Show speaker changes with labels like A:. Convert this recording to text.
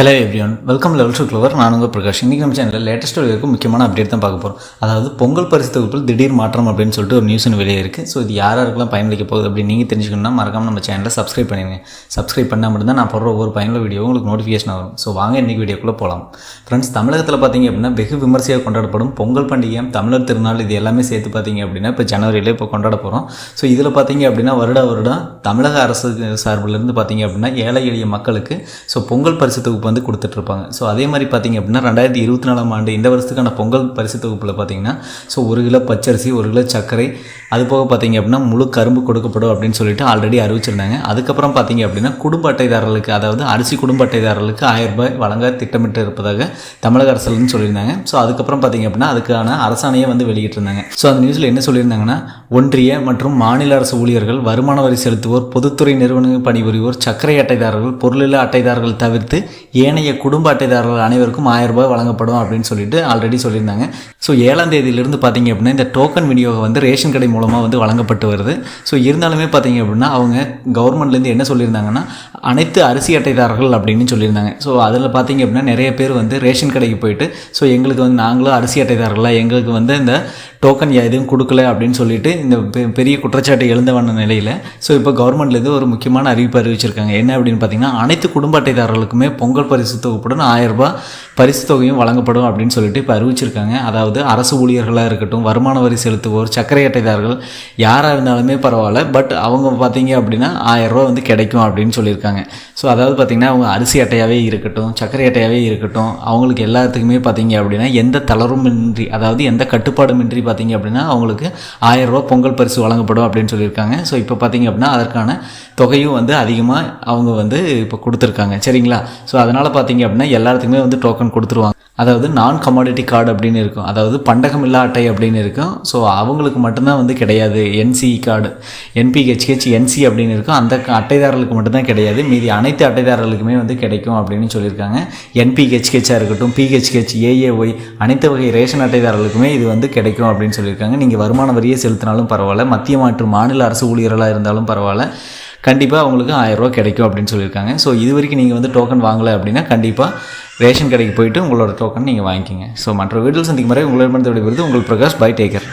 A: Hello everyone welcome level two clever நான் உங்கள் பிரகாஷ். இன்றைக்கி நம்ம சேனலில் லேட்டஸ்ட் வரைக்கும் முக்கியமான அப்டேட் தான் பார்க்க போகிறோம் அதாவது பொங்கல் பரிசு தொகுப்பில் திடீர் மாற்றம் அப்படின்னு சொல்லிட்டு ஒரு நியூஸ் வெளியே இருக்குது ஸோ இது யார் யாருக்கெல்லாம் பயனளிக்க போகுது அப்படின்னு நீங்கள் தெரிஞ்சுக்கணும்னா மறக்காம நம்ம சேனலில் சப்ஸ்கிரைப் பண்ணிடுங்க. சப்ஸ்கிரைப் பண்ணால் மட்டும்தான் நான் போடுற ஒவ்வொரு பயனுள்ள வீடியோ உங்களுக்கு நோட்டிஃபிகேஷன் வரும். ஸோ வாங்க இன்றைக்கி வீடியோக்குள்ளே போகலாம் ஃப்ரெண்ட்ஸ் தமிழகத்தில் பார்த்தீங்க அப்படின்னா வெகு விமர்சையாக கொண்டாடப்படும் பொங்கல் பண்டிகை தமிழர் திருநாள் இது எல்லாமே சேர்த்து பார்த்தீங்க அப்படின்னா இப்போ ஜனவரியில் இப்போ கொண்டாட போகிறோம் ஸோ இதில் பார்த்தீங்க அப்படின்னா வருட வருடம் தமிழக அரசு சார்பிலிருந்து பார்த்தீங்க அப்படின்னா ஏழை எளிய மக்களுக்கு ஸோ பொங்கல் பரிசு தொகுப்பு வந்து கொடுத்துட்ருப்பாங்க. ஸோ அதே மாதிரி பார்த்தீங்க அப்படின்னா ரெண்டாயிரத்தி இருபத்தி நாலாம் ஆண்டு இந்த வருஷத்துக்கான பொங்கல் பரிசு தொகுப்பில் பார்த்தீங்கன்னா ஸோ ஒரு கிலோ பச்சரிசி ஒரு கிலோ சர்க்கரை அது போக பார்த்தீங்க அப்படின்னா முழு கரும்பு கொடுக்கப்படும் அப்படின்னு சொல்லிட்டு ஆல்ரெடி அறிவிச்சிருந்தாங்க. அதுக்கப்புறம் பார்த்தீங்க அப்படின்னா குடும்ப அட்டைதாரர்களுக்கு அதாவது அரிசி குடும்ப அட்டைதாரர்களுக்கு ஆயிரம் ரூபாய் வழங்க திட்டமிட்டு இருப்பதாக தமிழக அரசுன்னு சொல்லியிருந்தாங்க. ஸோ அதுக்கப்புறம் பார்த்தீங்க அப்படின்னா அதுக்கான அரசாணையை வந்து வெளியிட்டிருந்தாங்க. ஸோ அந்த நியூஸில் என்ன சொல்லியிருந்தாங்கன்னா ஒன்றிய மற்றும் மாநில அரசு ஊழியர்கள் வருமான வரி செலுத்துவோர் பொதுத்துறை நிறுவனங்கள் பணிபுரிவோர் சர்க்கரை அட்டைதாரர்கள் பொருளில்லா அட்டைதாரர்கள் தவிர்த்து ஏனைய குடும்ப அட்டைதாரர்கள் அனைவருக்கும் ஆயிரம் ரூபாய் வழங்கப்படும் அப்படின்னு சொல்லிட்டு ஆல்ரெடி சொல்லியிருந்தாங்க. ஸோ ஏழாம் தேதியிலிருந்து பார்த்தீங்க அப்படின்னா இந்த டோக்கன் விநியோகம் வந்து ரேஷன் கடை மூலமாக வந்து வழங்கப்பட்டு வருது. ஸோ இருந்தாலுமே பார்த்தீங்க அப்படின்னா அவங்க கவர்மெண்ட்லேருந்து என்ன சொல்லியிருந்தாங்கன்னா அனைத்து அரிசி அட்டைதாரர்கள் அப்படின்னு சொல்லியிருந்தாங்க. ஸோ அதில் பார்த்தீங்க அப்படின்னா நிறைய பேர் வந்து ரேஷன் கடைக்கு போயிட்டு ஸோ எங்களுக்கு வந்து நாங்களும் அரிசி அட்டைதாரர்களா எங்களுக்கு வந்து இந்த டோக்கன் எதுவும் கொடுக்கல அப்படின்னு சொல்லிட்டு இந்த பெ- பெரிய குற்றச்சாட்டு எழுந்த வந்த நிலையில் ஸோ இப்போ கவர்மெண்ட்லேருந்து ஒரு முக்கியமான அறிவிப்பு அறிவிச்சிருக்காங்க. என்ன அப்படின்னு பார்த்தீங்கன்னா அனைத்து குடும்ப அட்டைதாரர்களுக்குமே பொங்கல் பரிசு தொகுப்புடன் ஆயிரம் ரூபாய் பரிசு தொகையும் வழங்கப்படும் அப்படின்னு சொல்லிட்டு இப்போ அறிவிச்சிருக்காங்க. அதாவது அரசு ஊழியர்களாக இருக்கட்டும் வருமான வரி செலுத்துவோர் சர்க்கரை அட்டைதாரர்கள் யாராக இருந்தாலுமே பரவாயில்ல. பட் அவங்க பார்த்தீங்க அப்படின்னா ஆயிரம் வந்து கிடைக்கும் அப்படின்னு சொல்லியிருக்காங்க. ஸோ அதாவது பார்த்திங்கன்னா அவங்க அரிசி அட்டையாகவே இருக்கட்டும் சர்க்கரை அட்டையாகவே இருக்கட்டும் அவங்களுக்கு எல்லாத்துக்குமே பார்த்தீங்க அப்படின்னா எந்த தளர்வுமின்றி அதாவது எந்த கட்டுப்பாடுமின்றி பார்த்தீங்க அப்படின்னா அவங்களுக்கு ஆயிரம் பொங்கல் பரிசு வழங்கப்படும் அப்படின்னு சொல்லியிருக்காங்க. ஸோ இப்போ பார்த்தீங்க அப்படின்னா அதற்கான தொகையும் வந்து அதிகமாக அவங்க வந்து இப்போ கொடுத்துருக்காங்க. சரிங்களா? ஸோ அதை அதனால் பார்த்தீங்க அப்படின்னா எல்லாத்துக்குமே வந்து டோக்கன் கொடுத்துருவாங்க. அதாவது நான் கமாடிட்டி கார்டு அப்படின்னு இருக்கும். அதாவது பண்டகம் இல்லா அட்டை அப்படின்னு இருக்கும். ஸோ அவங்களுக்கு மட்டும்தான் வந்து கிடையாது. என்சி கார்டு என்பிஹெச்ஹெச் என்சி அப்படின்னு இருக்கும். அந்த அட்டைதாரர்களுக்கு மட்டும்தான் கிடையாது. மீதி அனைத்து அட்டைதாரர்களுக்குமே வந்து கிடைக்கும் அப்படின்னு சொல்லியிருக்காங்க. என்பிஹெச்ஹெச்சாக இருக்கட்டும் பிஹெச்ஹெச் ஏஏஒய் அனைத்து வகை ரேஷன் அட்டைதாரர்களுக்குமே இது வந்து கிடைக்கும் அப்படின்னு சொல்லியிருக்காங்க. நீங்கள் வருமான வரியை செலுத்தினாலும் பரவாயில்ல. மத்திய மற்றும் மாநில அரசு ஊழியர்களாக இருந்தாலும் பரவாயில்ல. கண்டிப்பாக அவங்களுக்கு ஆயிரம் கிடைக்கும் அப்படின்னு சொல்லியிருக்காங்க. ஸோ இது வரைக்கும் நீங்கள் வந்து டோக்கன் வாங்கலை அப்படின்னா கண்டிப்பாக ரேஷன் கடைக்கு போயிட்டு உங்களோட டோக்கன் நீங்கள் வாங்கிக்கிங்க. ஸோ மற்ற வீடியோ சந்திக்கும் வரை உங்களிடமிருந்து விடைபெறுது உங்கள் பிரகாஷ் பை டேக்கர்